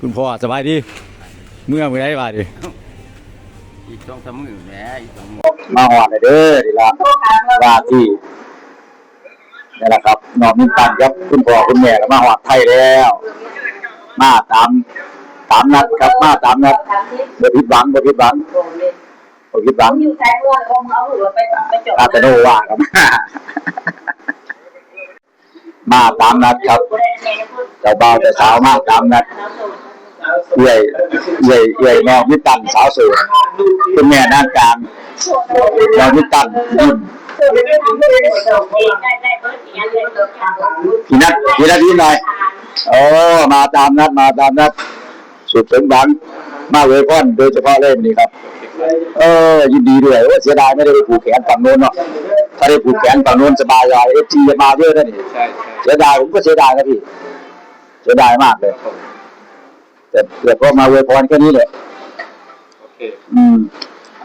คุณพ่อสบายดี เมื่อมื่อไรบาดดิอีกสองสามมือแหมอีกสองมือมาหอดเด้อดีละว่าที่นี่แหละครับน้องมินตันครับคุณพ่อคุณแม่ก็มาหอดไทยแล้ว มาตามตามนัดครับมาตามนัดบ่ผิดหวังบ่ผิดหวังบ่ผิดหวังเมื่อคงเอาหัวไปไปจบอาตโนว่าครับมาตามนัดครับเจ้าบ่าวเจ้าสาวมาตามนัด เอื่อยเอื่อยเอื่อยน้องมินตันสาวสวยคุณแม่ด้านกลางน้องมินตันยิ้มพี่นัดพี่นัดพี่หน่อยโอ้มาตามนัดมาตามนัดสุดสมหวังมาเวพอนโดยเฉพาะเล่มนี้ครับ เออ ยินดีด้วยโอ้เสียดายไม่ได้ไปผูกแขนฝั่งโน้นเนาะถ้าได้ผูกแขนฝั่งโน้นสบายเลยเอฟจีจะมาเยอะนะนี่ใช่ใช่เสียดายผมก็เสียดายนะพี่เสียดายมากเลย แต่แต่ก็มาเวพรแค่นี้แหละโอเค อืม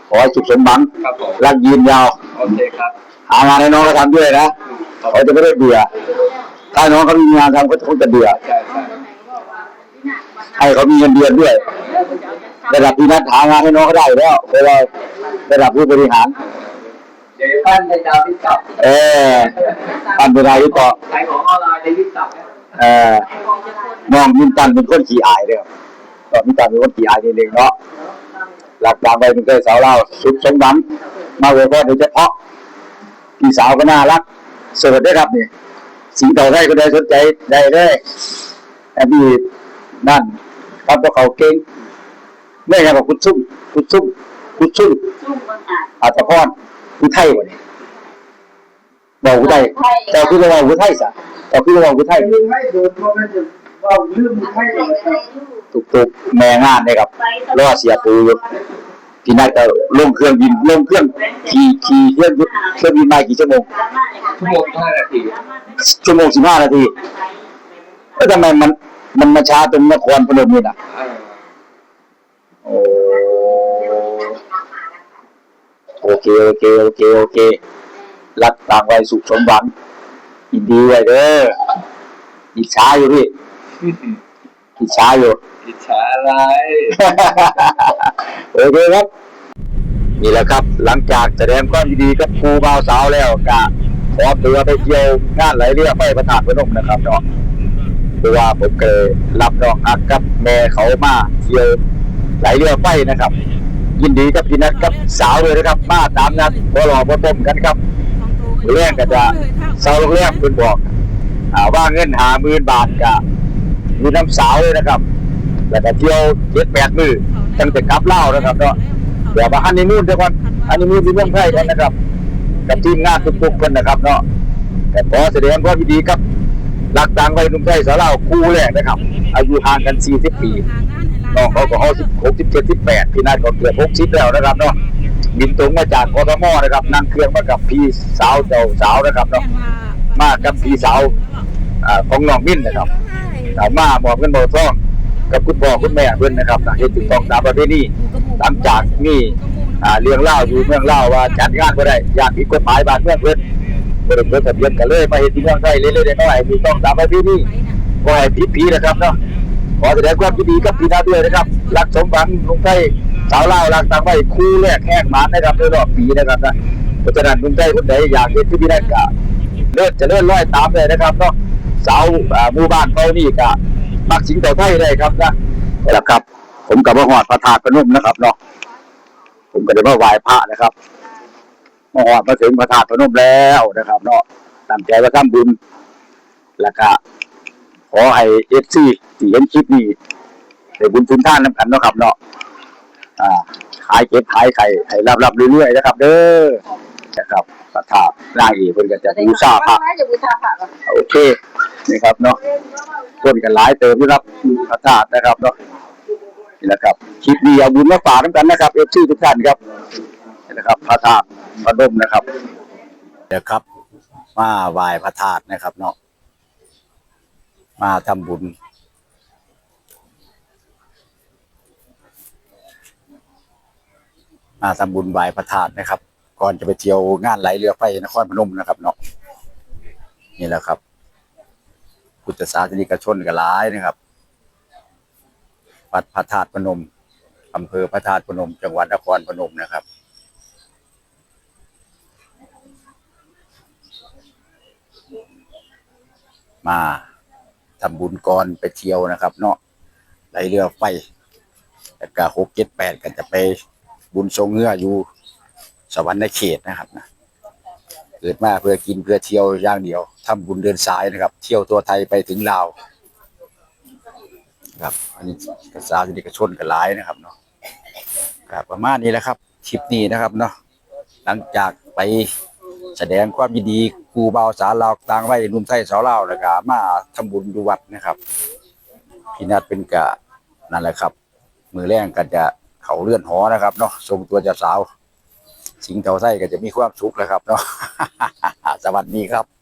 ขอให้สุขสมหวังครับผม รักยืนยาวโอเคครับ หางานให้น้องเขาทำด้วยนะเขาจะไม่ได้เบื่อถ้าน้องเขามีงานทำเขาคงจะเบื่อใช่ใช่ให้เขามีเงินเดือนด้วยระดับพี่นัดหางานให้น้องเขาได้อยู่แล้วเวลาระดับผู้บริหาร เดี๋ยวท่านในดาวติ๊กต็อกเออปันเป็นไรต่อ ขายของออนไลน์ในติ๊กต็อก เออน้องมินตันเป็นคนขี้อายเลยครับน้องมินตันเป็นคนขี้อายนิดนึงเนาะหลักดางไปเป็นเคยสาวเล่าสุดสมหวังมาเวพอโดยเฉพาะพี่สาวก็น่ารักเสิร์ฟด้วยครับนี่สีต่าได้ก็ได้สนใจได้เลยแต่พี่นั่นครับพวกเขาเก่งไม่ใช่บอกคุณซุ่มคุณซุ่มคุณซุ่มอาจจะพอดผู้ไทยวะนี่บอกผู้ไทยแต่คือว่าผู้ไทยสะ แต่คือว่าผู้ไทยให้โดนเพราะมันจะว่าลืมให้เลยครับตุกตุกๆแม่งานเลยครับรอเสียตูอยู่พี่นายก็ลงเครื่องบินลงเครื่องขี่ขี่เครื่องเครื่องบินมากี่ชั่วโมงชั่วโมงห้านาทีชั่วโมงสิบห้านาทีแล้วทำไมมันมันมาช้าตรงนครพนมนี่นะเออโอ้โอเคโอเคโอเคโอเค รักต่างวัยสุขสมหวัง ยินดีไว้เด้ออิจฉาอยู่พี่อิจฉาอยู่อิจฉาอะไรโอเคครับ นี่แหละครับ หลังจากแสดงความยินดีกับครูบ่าวสาวแล้วก็ขอตัวไปเที่ยวงานไหลเรือไฟประทานพนมนะครับเนาะเพราะว่าผมเคยรับน้องอักกับแม่เขามาเที่ยวไหลเรือไฟนะครับ ยินดีกับพี่นัทกับสาวเลยนะครับมาตามนัดพอรอพอต้มกันครับ เรื่องก็จะเสาวโรงแรมคุณบอกว่าเงินหาหมื่นบาทกับมีน้ำสาวเลยนะครับ แล้วก็เที่ยวเจ็ดแปดมือตั้งแต่กลับเล่านะครับเนาะเดี๋ยวมาฮันนีมูนเดี๋ยวก่อนฮันนีมูนที่เมืองไทยกันนะครับ กับทีมงานทุกๆคนนะครับเนาะแต่ขอแสดงความยินดีครับหลักต่างวัยหนุ่มไทยสาวเล่าคู่แรกนะครับ อายุห่างกัน40ปีน้องเขาก็เอาสิบหกสิบเจ็ดสิบแปดพี่นัทก็เกือบหกสิบแล้วนะครับเนาะ บินตรงมาจากกทมนะครับ นั่งเครื่องมากับพี่สาวเจ้าสาวนะครับเนาะมากับพี่สาวอ่าของน้องมิ้นนะครับอ่ามาบอกเงินบอกทองกับคุณพ่อคุณแม่เพื่อนนะครับนะเห็นถูกต้องตามประเพณีหลังจากนี่อ่าเลี้ยงเล่าอยู่เมืองเล่าว่าจัดงานก็ได้อยากผิดกฎหมายบ้านเมืองเพื่อนบริเวณทะเบียนกันเลยมาเห็นที่เมืองไทยเรื่อยๆน้อยๆถูกต้องตามประเพณีก็ให้ผิดผีนะครับเนาะขอแสดงความยินดีกับพี่นาด้วยนะครับรักสมหวังลุงไทย สาวเล่าวรักต่างไว้คู่แรกแหกหมานะครับในรอบปีนะครับนะเพราะฉะนั้นลุงไทยคนใดอยากเห็นที่พี่นัทกะเลื่อนจะเลื่อนร้อยตามเลยนะครับเนาะสาวหมู่บ้านเขานี่กะมักสิงต่าไทยเลยครับนะนี่แหละครับ ผมกับว่าหอดพระธาตุพนุ่มนะครับเนาะผมก็ได้มาไหว้พระนะครับมาหอดมาถึงพระธาตุพนุ่มแล้วนะครับ เนาะตั้งใจว่าทำบุญแล้วก็ขอให้เอฟซีที่เห็นคลิปนี้ได้บุญทุนท่านน้ำกันเนาะครับเนาะ อ่าขายเก็บขายไข่ให้รับรับๆเรื่อยๆนะครับ เด้อนะครับพระธาตุนางเอกเพิ่นก็จะบูชาพระจะบูชาพระโอเคนี่ครับเนาะคนกันหลายเติมที่รับพระธาตุนะครับเนาะนี่แหละครับคลิปนี้เอาบุญมาฝากน้ำกันนะครับเอฟซีทุกท่านครับนี่นะครับ พระธาตุพระนมนะครับเดี๋ยวครับมาไหว้พระธาตุนะครับเนาะมาทำบุญ มา ทำบุญไหว้พระธาตุนะครับ ก่อนจะไปเที่ยวงานไหลเรือไฟนครพนมนะครับเนาะนี่แหละครับพุทธศาสนิกชนก็หลายนะครับ วัดพระธาตุพนมอำเภอพระธาตุพนม จังหวัดนครพนมนะครับมาทำบุญก่อนไปเที่ยวนะครับ เนาะไหลเรือไฟแล้วก็หกเจ็ดแปดก็จะไป บุญทรงเงืออยู่สวรรค์ในเขตนะครับนะเกิดมาเพื่อกินเพื่อเที่ยวอย่างเดียวทำบุญเดินสายนะครับ เที่ยวตัวไทยไปถึงลาวครับ อันนี้กระสาวนิกชนกันหลายนะครับเนาะครับประมาณนี้แหละครับคลิปนี้นะครับเนาะหลังจากไปแสดงความยินดีครูเบาสาลาวต่างไว้นุ่มไทยสาวลาวแล้วก็มาทำบุญดูวัดนะครับพี่นัดเป็นกะนั่นแหละครับ มือแรงก็จะ เขาเลื่อนหอนะครับเนาะทรงตัวจะสาว สิงเทาไส้ก็จะมีความสุขนะครับเนาะสวัสดีครับ